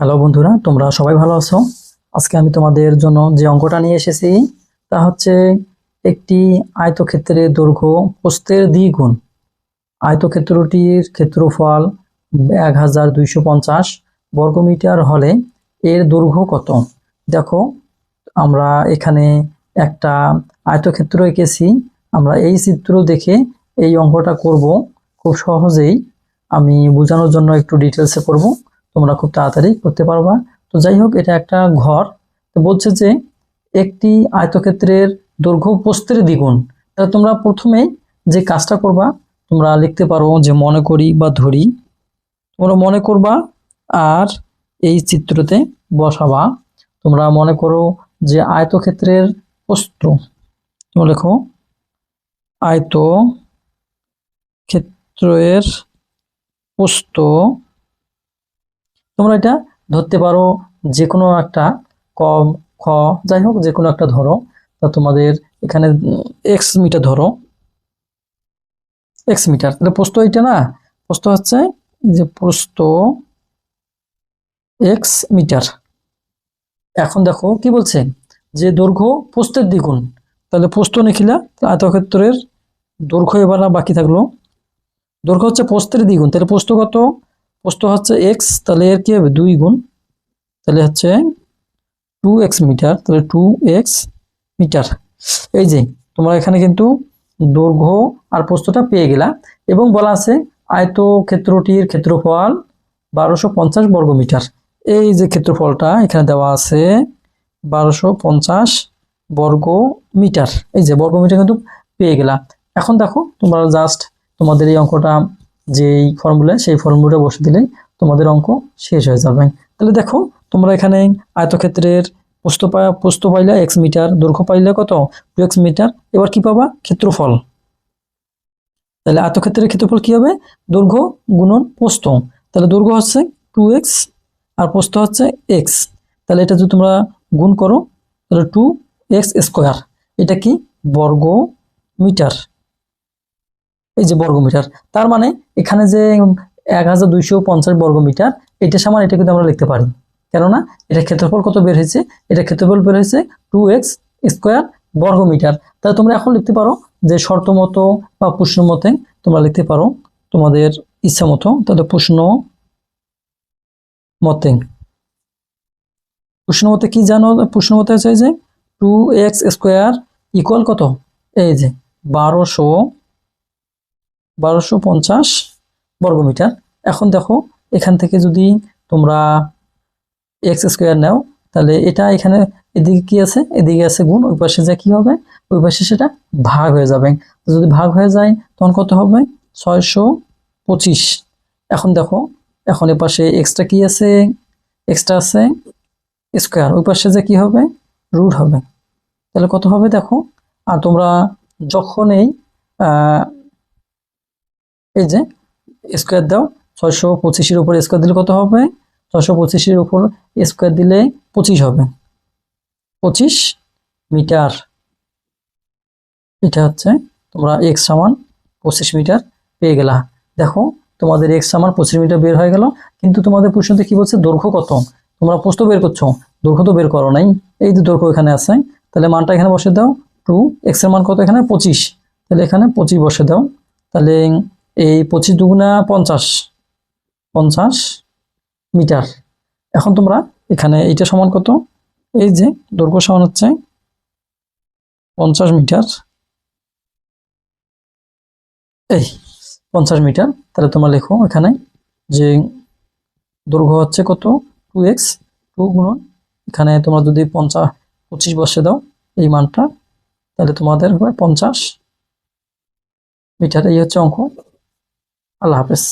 Hello বন্ধুরা, তোমরা সবাই ভালো আছো? আজকে আমি তোমাদের জন্য যে অঙ্কটা নিয়ে এসেছি, তা হচ্ছে একটি আয়তক্ষেত্রের দৈর্ঘ্য প্রস্থের দ্বিগুণ। আয়তক্ষেত্রটির ক্ষেত্রফল এক হাজার দুইশো পঞ্চাশ বর্গমিটার হলে এর দৈর্ঘ্য কত? দেখো, আমরা এখানে একটা আয়তক্ষেত্র এঁকেছি, আমরা এই চিত্র দেখে এই অঙ্কটা করব। খুব সহজেই আমি বোঝানোর জন্য একটু ডিটেলসে করব। তোমরা খুব তাড়াতাড়ি করতে পারবা। তো যাই হোক এটা একটা ঘর। তো বলছে যে একটি আয়তক্ষেত্রের দৈর্ঘ্য প্রস্থের দ্বিগুণ। তাহলে তোমরা প্রথমেই যে কাজটা করবা, তোমরা লিখতে পারো যে মনে করি বা ধরি। তোমরা মনে করবা আর এই চিত্রতে বসাবা। তোমরা মনে করো যে আয়তক্ষেত্রের প্রস্থ, তোমরা লেখো আয়ত ক্ষেত্রের প্রস্থ তোমরা এটা ধরতে পারো যে কোনো একটা ক খ, যাই হোক যে কোনো একটা ধরো। তা তোমাদের এখানে এক্স মিটার ধরো। X metre. তাহলে প্রস্থ এটা না? প্রস্থ হচ্ছে যে প্রস্থ এক্স মিটার। এখন দেখো কি বলছে? যে দৈর্ঘ্য প্রস্থের দ্বিগুণ। তাহলে প্রস্থ নিখিলা আয়তক্ষেত্রের দৈর্ঘ্য এবার বাকি থাকল। দৈর্ঘ্য হচ্ছে প্রস্থের দ্বিগুণ। তাহলে প্রস্থ কত? প্রস্থ হচ্ছে এক্স তাহলে এর কি হবে? দুই গুণ। তাহলে হচ্ছে টু এক্স মিটার, তাহলে টু এক্স মিটার। এই যে, তোমরা এখানে কিন্তু দৈর্ঘ্য আর প্রস্থটা পেয়ে গেলা। এবং বলা আছে আয়ত ক্ষেত্রটির ক্ষেত্রফল বারোশো পঞ্চাশ বর্গ মিটার। এই যে ক্ষেত্রফলটা এখানে দেওয়া আছে বারোশো পঞ্চাশ বর্গ মিটার। এই যে, বর্গ মিটার কিন্তু পেয়ে গেলা। এখন দেখো, তোমরা জাস্ট তোমাদের এই অঙ্কটা যেই ফর্মুলা সেই ফর্মুলাটা বসে দিলেই তোমাদের অঙ্ক শেষ হয়ে যাবে। তাহলে দেখো, তোমরা এখানে আয়তক্ষেত্রের পোস্ত পা পোস্ত পাইলে এক্স মিটার দৈর্ঘ্য পাইলে কত? টু এক্স মিটার এবার কি পাবা? ক্ষেত্রফল। তাহলে আয়তক্ষেত্রের ক্ষেত্রফল কি হবে? দৈর্ঘ্য গুণন পোস্ত তাহলে দৈর্ঘ্য হচ্ছে টু এক্স আর পোস্ত হচ্ছে এক্স তাহলে এটা যদি তোমরা গুণ করো, তাহলে টু এক্স স্কোয়ার এটা কি? বর্গ মিটার এই যে বর্গমিটার, তার মানে এখানে যে এক হাজার দুইশো পঞ্চাশ বর্গমিটার, এটা সমান এটা কিন্তু আমরা লিখতে পারি। কেননা এটা ক্ষেত্রফল কত বের হয়েছে? এটা ক্ষেত্রফল বের হয়েছে টু এক্স স্কোয়ার বর্গমিটার। তাহলে তোমরা এখন লিখতে পারো যে শর্ত মতো বা প্রশ্ন মতে তোমরা লিখতে পারো তোমাদের ইচ্ছা মতো। তাহলে প্রশ্ন মতে। প্রশ্ন মতে কি জানো? প্রশ্ন মতে হচ্ছে যে টু এক্স স্কোয়ার ইকুয়াল কত? এই যে বারোশো বারোশো পঞ্চাশ বর্গমিটার। এখন দেখো, এখান থেকে যদি তোমরা এক্স স্কোয়ার নাও, তাহলে এটা এখানে এদিকে কি আছে? এদিকে আছে গুণ, ওই পাশে যা কি হবে? ওই পাশে সেটা ভাগ হয়ে যাবে। যদি ভাগ হয়ে যায়, তখন কত হবে? ছয়শো পঁচিশ। এখন দেখো, এখন এ পাশে এক্সট্রা কি আছে? এক্সট্রা আছে স্কোয়ার ওই পাশে যে কি হবে? রুট হবে। তাহলে কত হবে দেখো? আর তোমরা যখনই এই যে স্কোয়ার দাও, ছয়শো পঁচিশের উপর স্কোয়ার দিলে কত হবে? ছয়শো পঁচিশের উপর স্কোয়ার দিলে পঁচিশ হবে। পঁচিশ মিটার। এটা হচ্ছে তোমরা এক্স সমান পঁচিশ মিটার পেয়ে গেলা। দেখো, তোমাদের এক্স সমান পঁচিশ মিটার বের হয়ে গেল, কিন্তু তোমাদের প্রশ্নতে কি বলছে? দৈর্ঘ্য কত? তোমরা প্রশ্ন বের করছ। দৈর্ঘ্য তো বের করো নাই। এই যে দৈর্ঘ্য এখানে আছে, তাহলে মানটা এখানে বসে দাও। টু এক্সের মান কত এখানে? পঁচিশ। তাহলে এখানে পঁচিশ বসে দাও। তাহলে এই পঁচিশ দুগুণা পঞ্চাশ পঞ্চাশ মিটার। এখন তোমরা এখানে এইটা সমান কত? এই যে দৈর্ঘ্য সমান হচ্ছে পঞ্চাশ মিটার। এই পঞ্চাশ মিটার, তাহলে তোমরা লেখো এখানে যে দৈর্ঘ্য হচ্ছে কত? টু এক্স, টু গুণন। এখানে তোমরা যদি পঞ্চাশ পঁচিশ বসে দাও এই মানটা, তাহলে তোমাদের হবে পঞ্চাশ মিটার। এই হচ্ছে অঙ্ক। আল্লাহ হাফেজ।